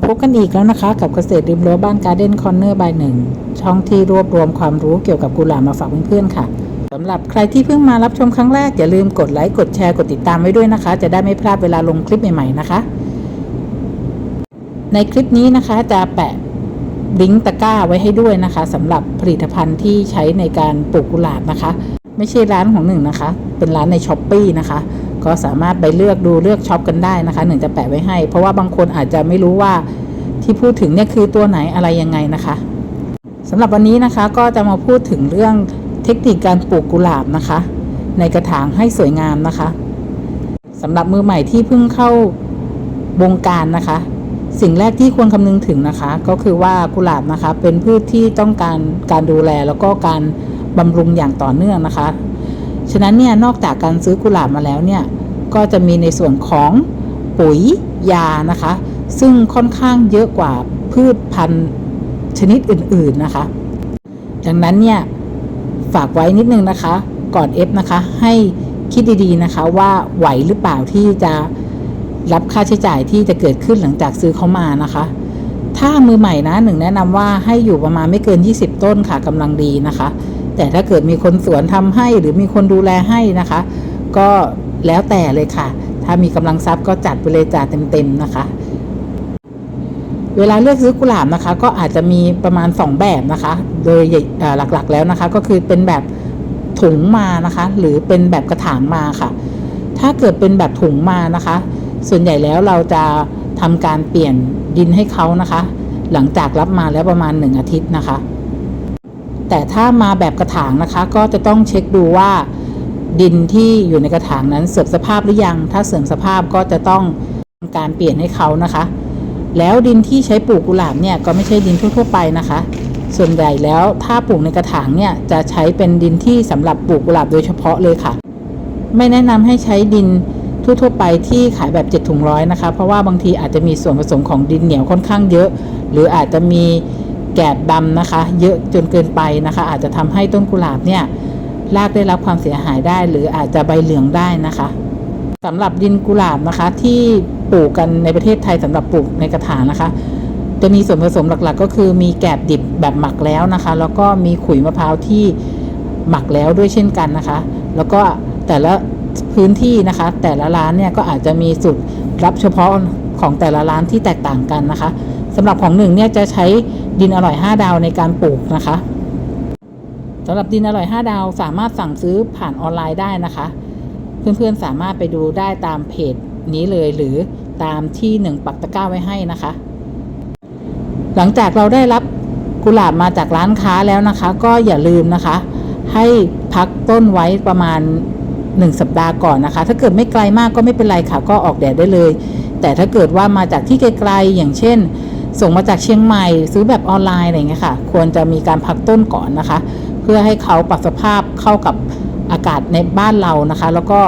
มาพบกันอีกแล้วนะคะ กับเกษตรริมรั้วบ้านการ์เด้นคอนเนอร์บายหนึ่งช่องที่รวบรวมความรู้เกี่ยวกับกุหลาบมาฝากเพื่อนๆค่ะสำหรับใครที่เพิ่งมารับชมครั้งแรก อย่าลืมกดไลค์กดแชร์กดติดตามไว้ด้วยนะคะ จะได้ไม่พลาดเวลาลงคลิปใหม่ๆนะคะ ในคลิปนี้นะคะจะแปะลิงก์ตะกร้าไว้ให้ด้วยนะคะสำหรับผลิตภัณฑ์ที่ใช้ในการปลูกกุหลาบนะคะ ไม่ใช่ร้านของหนึ่งนะคะ เป็นร้านในช้อปปีนะคะ ก็สามารถไปเลือกดูเลือกช็อปกันได้นะคะหนึ่งจะแปะไว้ให้ เพราะว่าบางคนอาจจะไม่รู้ว่าที่พูดถึงเนี่ยคือตัวไหนอะไรยังไงนะคะสำหรับวันนี้นะคะก็จะมาพูดถึงเรื่องเทคนิคการปลูกกุหลาบนะคะ ในกระถางให้สวยงามนะคะสำหรับมือใหม่ที่เพิ่งเข้าวงการนะคะ สิ่งแรกที่ควรคำนึงถึงนะคะ ก็คือว่ากุหลาบนะคะ เป็นพืชที่ต้องการการดูแลแล้วก็การบำรุงอย่างต่อเนื่องนะคะ ฉะนั้นเนี่ยนอกจากการซื้อกุหลาบมาแล้วเนี่ย ก็จะมีในส่วนของปุ๋ยยานะคะ ซึ่งค่อนข้างเยอะกว่าพืชพันธุ์ชนิดอื่นๆนะคะ ดังนั้นเนี่ยฝากไว้นิดนึงนะคะ ก่อนเอฟนะคะ ให้คิดดีๆนะคะว่าไหวหรือเปล่าที่จะรับค่าใช้จ่ายที่จะเกิดขึ้นหลังจากซื้อเขามานะคะ ถ้ามือใหม่นะหนึ่งแนะนำว่าให้อยู่ประมาณไม่เกิน 20 ต้นค่ะกำลังดีนะคะ แต่ถ้าเกิดมีคนสวนทำให้หรือมีคนดูแลให้นะคะ ก็ แล้วแต่เลยค่ะ ถ้ามีกำลังทรัพย์ก็จัดไปเลยจ่าเต็มๆนะคะ เวลาเลือกซื้อกุหลาบนะคะ ก็อาจจะมีประมาณ 2 แบบนะคะ โดยหลักๆแล้วนะคะ ก็คือเป็นแบบถุงมานะคะ หรือเป็นแบบกระถางมาค่ะ ถ้าเกิดเป็นแบบถุงมานะคะ ส่วนใหญ่แล้วเราจะทำการเปลี่ยนดินให้เขานะคะ หลังจากรับมาแล้วประมาณ 1 อาทิตย์นะคะ แต่ถ้ามาแบบกระถางนะคะ ก็จะต้องเช็คดูว่า ดินที่อยู่ในกระถางนั้นเสื่อมสภาพหรือยัง ถ้าเสื่อมสภาพก็จะต้องทำการเปลี่ยนให้เขานะคะ แล้วดินที่ใช้ปลูกกุหลาบเนี่ยก็ไม่ใช่ดินทั่ว ๆ ไปนะคะ ส่วนใหญ่แล้วถ้าปลูกในกระถางเนี่ยจะใช้เป็นดินที่สำหรับปลูกกุหลาบโดยเฉพาะเลยค่ะ ไม่แนะนำให้ใช้ดินทั่วๆไปที่ขายแบบ7ถุงร้อยนะคะ เพราะว่าบางทีอาจจะมีส่วนผสมของดินเหนียวค่อนข้างเยอะ หรืออาจจะมีแกบดำนะคะ เยอะจนเกินไปนะคะ อาจจะทำให้ต้นกุหลาบเนี่ย รากได้รับความเสียหายได้ หรืออาจจะใบเหลืองได้นะคะสำหรับดินกุหลาบนะคะ ที่ปลูกกันในประเทศไทยสำหรับปลูกในกระถางนะคะ จะมีส่วนผสมหลักๆ ก็คือมีแกบดิบแบบหมักแล้วนะคะ แล้วก็มีขุยมะพร้าวที่หมักแล้วด้วยเช่นกันนะคะ แล้วก็แต่ละพื้นที่นะคะ แต่ละร้านเนี่ยก็อาจจะมีสูตรรับเฉพาะของแต่ละร้านที่แตกต่างกันนะคะสำหรับของหนึ่งเนี่ยจะใช้ดินอร่อย 5 ดาวในการปลูกนะคะ สำหรับดินอร่อย 5 ดาวสามารถสั่งซื้อผ่านออนไลน์ได้นะคะ เพื่อนๆสามารถไปดูได้ตามเพจนี้เลยหรือตามที่หนึ่งปักตะกร้าไว้ให้นะคะ หลังจากเราได้รับกุหลาบมาจากร้านค้าแล้วนะคะ ก็อย่าลืมนะคะ ให้พักต้นไว้ประมาณ 1 สัปดาห์ก่อนนะคะ ถ้าเกิดไม่ไกลมากก็ไม่เป็นไรค่ะ ก็ออกแดดได้เลย แต่ถ้าเกิดว่ามาจากที่ไกลๆอย่างเช่น ส่งมาจากเชียงใหม่ ซื้อแบบออนไลน์อะไรเงี้ยค่ะ ควรจะมีการพักต้นก่อนนะคะ พื่อให้เขาปรับสภาพเข้ากับอากาศในบ้านเรานะคะ แล้วก็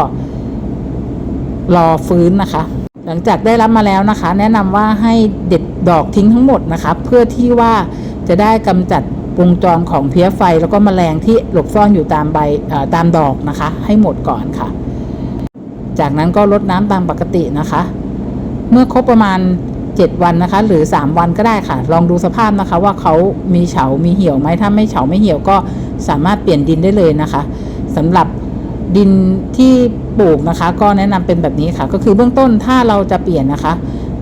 รอฟื้นนะคะ หลังจากได้รับมาแล้วนะคะ แนะนำว่าให้เด็ดดอกทิ้งทั้งหมดนะคะ เพื่อที่ว่าจะได้กำจัดวงจรของเพี้ยไฟแล้วก็แมลงที่หลบซ่อนอยู่ตามใบตามดอกนะคะ ให้หมดก่อนค่ะ จากนั้นก็ลดน้ำตามปกตินะคะ เมื่อครบประมาณ 7 วันนะคะ หรือ 3 วันก็ได้ค่ะ ลองดูสภาพนะคะ ว่าเขามีเฉา มีเหี่ยวไหมถ้าไม่เฉาไม่เหี่ยวก็สามารถเปลี่ยนดินได้เลยนะคะสำหรับดินที่ปลูกนะคะ ก็แนะนำเป็นแบบนี้ค่ะ ก็คือเบื้องต้นถ้าเราจะเปลี่ยนนะคะ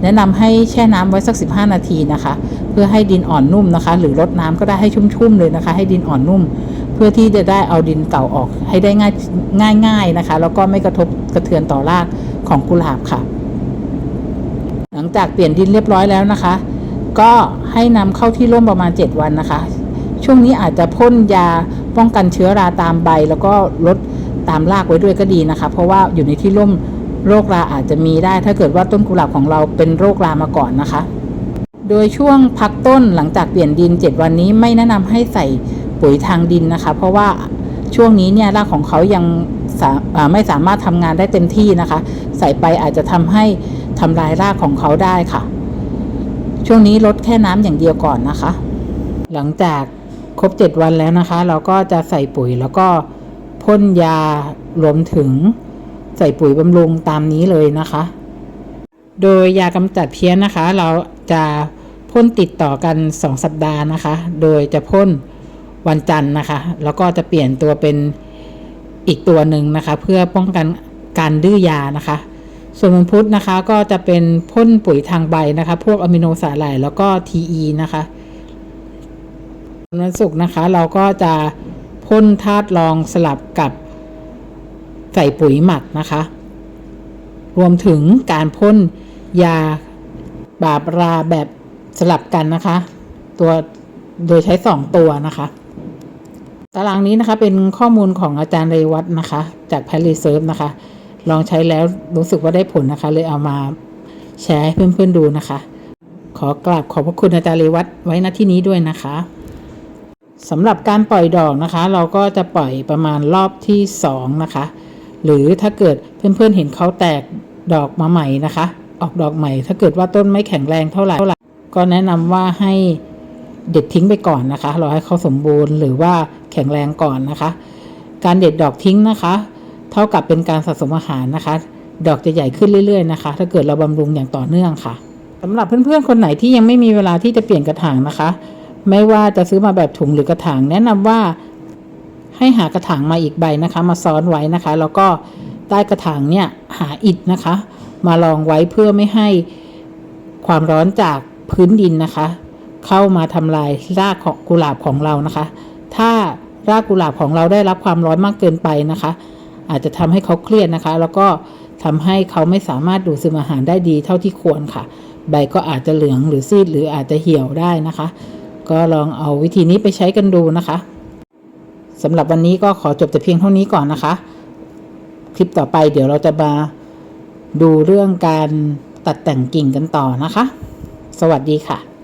แนะนำให้แช่น้ำไว้สัก 15 นาทีนะคะ เพื่อให้ดินอ่อนนุ่มนะคะ หรือรดน้ำก็ได้ให้ชุ่มๆเลยนะคะ ให้ดินอ่อนนุ่ม เพื่อที่จะได้เอาดินเก่าออกให้ได้ง่ายง่ายๆนะคะ แล้วก็ไม่กระทบกระเทือนต่อรากของกุหลาบค่ะ จากเปลี่ยนดินเรียบร้อยแล้วนะคะ ก็ให้นำเข้าที่ร่มประมาณ 7 วันนะคะ ช่วงนี้อาจจะพ่นยาป้องกันเชื้อราตามใบ แล้วก็ลดตามรากไว้ด้วยก็ดีนะคะ เพราะว่าอยู่ในที่ร่มโรคราอาจจะมีได้ ถ้าเกิดว่าต้นกุหลาบของเราเป็นโรครามาก่อนนะคะ โดยช่วงพักต้นหลังจากเปลี่ยนดิน 7 วันนี้ไม่แนะนำให้ใส่ปุ๋ยทางดินนะคะ เพราะว่าช่วงนี้เนี่ยรากของเขายังไม่สามารถทำงานได้เต็มที่นะคะ ใส่ไปอาจจะทำให้ ทำลายรากของเขาได้ค่ะ ช่วงนี้ลดแค่น้ำอย่างเดียวก่อนนะคะ หลังจากครบ 7 วันแล้วนะคะ เราก็จะใส่ปุ๋ยแล้วก็พ่นยารวมถึงใส่ปุ๋ยบำรุงตามนี้เลยนะคะ โดยยากำจัดเพี้ยนนะคะ เราจะพ่นติดต่อกัน 2 สัปดาห์นะคะ โดยจะพ่นวันจันทร์นะคะ แล้วก็จะเปลี่ยนตัวเป็นอีกตัวหนึ่งนะคะ เพื่อป้องกันการดื้อยานะคะ ส่วนวันพุธนะคะก็จะเป็นพ่นปุ๋ยทางใบนะคะ พวกอะมิโนสาหร่ายแล้วก็ TE นะคะวันศุกร์นะคะ เราก็จะพ่นธาตุรองสลับกับใส่ปุ๋ยหมักนะคะ รวมถึงการพ่นยาบาบราแบบสลับกันนะคะ ตัวโดยใช้2ตัวนะคะ ตารางนี้นะคะเป็นข้อมูลของอาจารย์เรวัตนะคะ จากแพรีเซิร์ฟนะคะ ลองใช้แล้วรู้สึกว่าได้ผลนะคะ เลยเอามาแชร์ให้เพื่อนๆดูนะคะ ขอกราบขอบพระคุณอาจารย์เรวัตไว้ณที่นี้ด้วยนะคะสำหรับการปล่อยดอกนะคะ เราก็จะปล่อยประมาณรอบที่2นะคะ หรือถ้าเกิดเพื่อนๆเห็นเขาแตกดอกมาใหม่นะคะ ออกดอกใหม่ ถ้าเกิดว่าต้นไม่แข็งแรงเท่าไหร่ก็แนะนำว่าให้เด็ดทิ้งไปก่อนนะคะรอให้เขาสมบูรณ์หรือว่าแข็งแรงก่อนนะคะ การเด็ดดอกทิ้งนะคะ เท่ากับเป็นการสะสมอาหารนะคะ ดอกจะใหญ่ขึ้นเรื่อยๆนะคะ ถ้าเกิดเราบำรุงอย่างต่อเนื่องค่ะสำหรับเพื่อนๆคนไหนที่ยังไม่มีเวลาที่จะเปลี่ยนกระถางนะคะ ไม่ว่าจะซื้อมาแบบถุงหรือกระถาง แนะนำว่าให้หากระถางมาอีกใบนะคะ มาซ้อนไว้นะคะ แล้วก็ใต้กระถางเนี่ยหาอิฐนะคะ มาลองไว้เพื่อไม่ให้ความร้อนจากพื้นดินนะคะ เข้ามาทำลายรากของกุหลาบของเรานะคะ ถ้ารากกุหลาบของเราได้รับความร้อนมากเกินไปนะคะ อาจจะทำให้เขาเครียดนะคะ แล้วก็ทำให้เขาไม่สามารถดูดซึมอาหารได้ดีเท่าที่ควรค่ะ ใบก็อาจจะเหลืองหรือซีดหรืออาจจะเหี่ยวได้นะคะ ก็ลองเอาวิธีนี้ไปใช้กันดูนะคะสำหรับวันนี้ก็ขอจบแต่เพียงเท่านี้ก่อนนะคะ คลิปต่อไปเดี๋ยวเราจะมาดูเรื่องการตัดแต่งกิ่งกันต่อนะคะ สวัสดีค่ะ